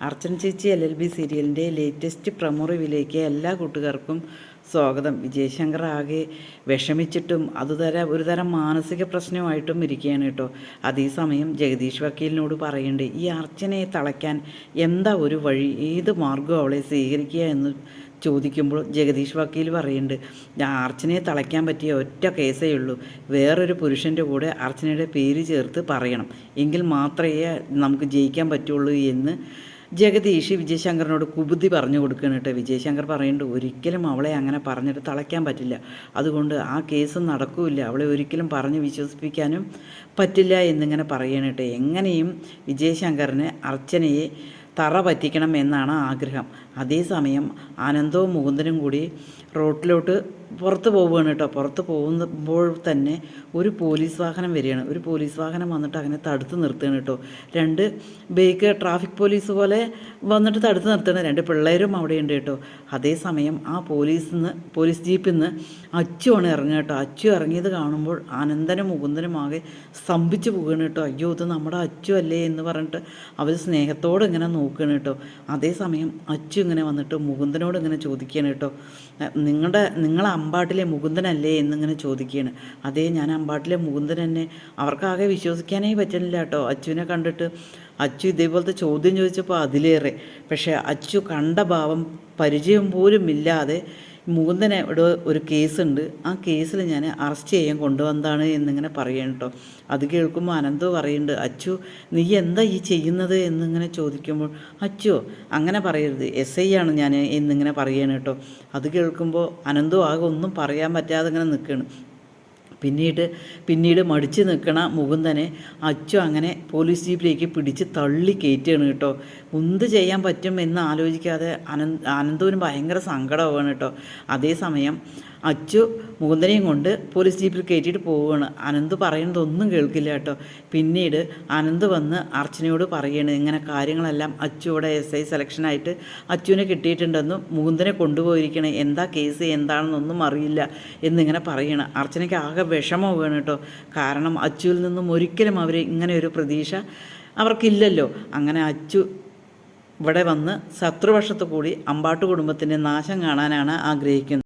അർച്ചന ചേച്ചി L L B സീരിയലിന്റെ latest promo റിവിലേക്ക് എല്ലാ കൂട്ടുകാർക്കും സ്വാഗതം. വിജയശങ്കർ ആകെ വിഷമിച്ചിട്ടും അതുതര ഒരു തരം മാനസിക പ്രശ്നമായിട്ടും ഇരിക്കുകയാണ് കേട്ടോ. അതേസമയം ജഗദീഷ് വക്കീലിനോട് പറയണ്ടേ ഈ അർച്ചനയെ തളയ്ക്കാൻ എന്താ ഒരു വഴി? ഏത് മാർഗം അവളെ സ്വീകരിക്കുക എന്ന് ചോദിക്കുമ്പോൾ ജഗദീഷ് വക്കീൽ പറയുന്നുണ്ട് അർച്ചനയെ തളയ്ക്കാൻ പറ്റിയ ഒറ്റ കേസേ ഉള്ളൂ. വേറൊരു പുരുഷന്റെ കൂടെ അർച്ചനയുടെ പേര് ചേർത്ത് പറയണം. എങ്കിൽ മാത്രമേ നമുക്ക് ജയിക്കാൻ പറ്റുള്ളൂ എന്ന് ജഗദീഷ് വിജയശങ്കറിനോട് കുബുദ്ധി പറഞ്ഞു കൊടുക്കുകയാണ് കേട്ടോ. വിജയശങ്കർ പറയുന്നുണ്ട് ഒരിക്കലും അവളെ അങ്ങനെ പറഞ്ഞിട്ട് തളയ്ക്കാൻ പറ്റില്ല. അതുകൊണ്ട് ആ കേസ് നടക്കില്ല. അവളെ ഒരിക്കലും പറഞ്ഞ് വിശ്വസിപ്പിക്കാനും പറ്റില്ല എന്നിങ്ങനെ പറയണം കേട്ടോ. എങ്ങനെയും വിജയശങ്കറിന് അർച്ചനയെ തറ പറ്റിക്കണം എന്നാണ് ആഗ്രഹം. അതേസമയം ആനന്ദവും മുകുന്ദനും കൂടി റോട്ടിലോട്ട് പുറത്ത് പോവുകയാണ് കേട്ടോ. പുറത്ത് പോകുമ്പോൾ തന്നെ ഒരു പോലീസ് വാഹനം വരികയാണ്. ഒരു പോലീസ് വാഹനം വന്നിട്ട് അങ്ങനെ തടുത്ത് നിർത്തുകയാണ് കേട്ടോ. രണ്ട് ബേക്ക് ട്രാഫിക് പോലീസ് പോലെ വന്നിട്ട് തടുത്ത് നിർത്തുകയാണ്. രണ്ട് പിള്ളേരും അവിടെ അവിടെയുണ്ട് കേട്ടോ. അതേസമയം ആ പോലീസിൽ നിന്ന് പോലീസ് ജീപ്പിൽ നിന്ന് അച്ചുവാണ് ഇറങ്ങുക കേട്ടോ. അച്ചു ഇറങ്ങിയത് കാണുമ്പോൾ ആനന്ദനും മുകുന്ദനും ആകെ സ്തംഭിച്ച് പോവുകയാണ് കേട്ടോ. അയ്യോ ഇത് നമ്മുടെ അച്ചു അല്ലേ എന്ന് പറഞ്ഞിട്ട് അവർ സ്നേഹത്തോടെ ഇങ്ങനെ നോക്കുകയാണ് കേട്ടോ. അതേസമയം അച്ചു ഇങ്ങനെ വന്നിട്ട് മുകുന്ദനോട് ഇങ്ങനെ ചോദിക്കുകയാണ് കേട്ടോ. നിങ്ങളുടെ നിങ്ങൾ അമ്പാട്ടിലെ മുകുന്ദനല്ലേ എന്നിങ്ങനെ ചോദിക്കുകയാണ്. അതേ ഞാൻ അമ്പാട്ടിലെ മുകുന്ദൻ തന്നെ അവർക്കാകെ വിശ്വസിക്കാനേ പറ്റുന്നില്ല കേട്ടോ. അച്ചുവിനെ കണ്ടിട്ട് അച്ചു ഇതേപോലത്തെ ചോദ്യം ചോദിച്ചപ്പോൾ അതിലേറെ. പക്ഷേ അച്ചു കണ്ട ഭാവം പരിചയം പോലും ഇല്ലാതെ മുകുന്ദനെ ഇവിടെ ഒരു കേസുണ്ട്. ആ കേസിൽ ഞാൻ അറസ്റ്റ് ചെയ്യാൻ കൊണ്ടുവന്നതാണ് എന്നിങ്ങനെ പറയണം കേട്ടോ അത് കേൾക്കുമ്പോൾ അനന്തു പറയുന്നുണ്ട് അച്ചു നീ എന്താ ഈ ചെയ്യുന്നത്? എന്നിങ്ങനെ ചോദിക്കുമ്പോൾ അച്ചോ അങ്ങനെ പറയരുത്. എസ് ഐ ആണ് ഞാൻ എന്നിങ്ങനെ പറയണം കേട്ടോ അത് കേൾക്കുമ്പോൾ അനന്തു ആകെ ഒന്നും പറയാൻ പറ്റാതെ ഇങ്ങനെ നിൽക്കുകയാണ് പിന്നീട് പിന്നീട് മടിച്ച് നിൽക്കണ മുകുന്ദനെ അച്ചു അങ്ങനെ പോലീസ് ജീപ്പിലേക്ക് പിടിച്ച് തള്ളി കയറ്റുകയാണ് കേട്ടോ. എന്ത് ചെയ്യാൻ പറ്റും എന്ന് ആലോചിക്കാതെ അനന്ത് ആനന്ദവിന് ഭയങ്കര സങ്കടമാവാണ് കേട്ടോ. അതേസമയം അച്ചു മുകുന്ദനെയും കൊണ്ട് പോലീസ് ജീപ്പിൽ കയറ്റിയിട്ട് പോവുകയാണ്. അനന്ത് പറയുന്നതൊന്നും കേൾക്കില്ല കേട്ടോ. പിന്നീട് അനന്ത് വന്ന് അർച്ചനയോട് പറയുകയാണ് ഇങ്ങനെ കാര്യങ്ങളെല്ലാം അച്ചുവിടെ എസ് ഐ സെലക്ഷനായിട്ട് അച്ചുവിനെ കിട്ടിയിട്ടുണ്ടെന്നും മുകുന്ദനെ കൊണ്ടുപോയിരിക്കണേ. എന്താ കേസ് എന്താണെന്നൊന്നും അറിയില്ല എന്നിങ്ങനെ പറയണം. അർച്ചനയ്ക്ക് ആകെ വിഷമമാവുകയാണ് കേട്ടോ. കാരണം അച്ചുവിൽ നിന്നും ഒരിക്കലും അവർ ഇങ്ങനെ ഒരു പ്രതീക്ഷ അവർക്കില്ലല്ലോ. അങ്ങനെ അച്ചു ഇവിടെ വന്ന് ശത്രുവർഷത്തു കൂടി അമ്പാട്ട് കുടുംബത്തിന്റെ നാശം കാണാനാണ് ആഗ്രഹിക്കുന്നത്.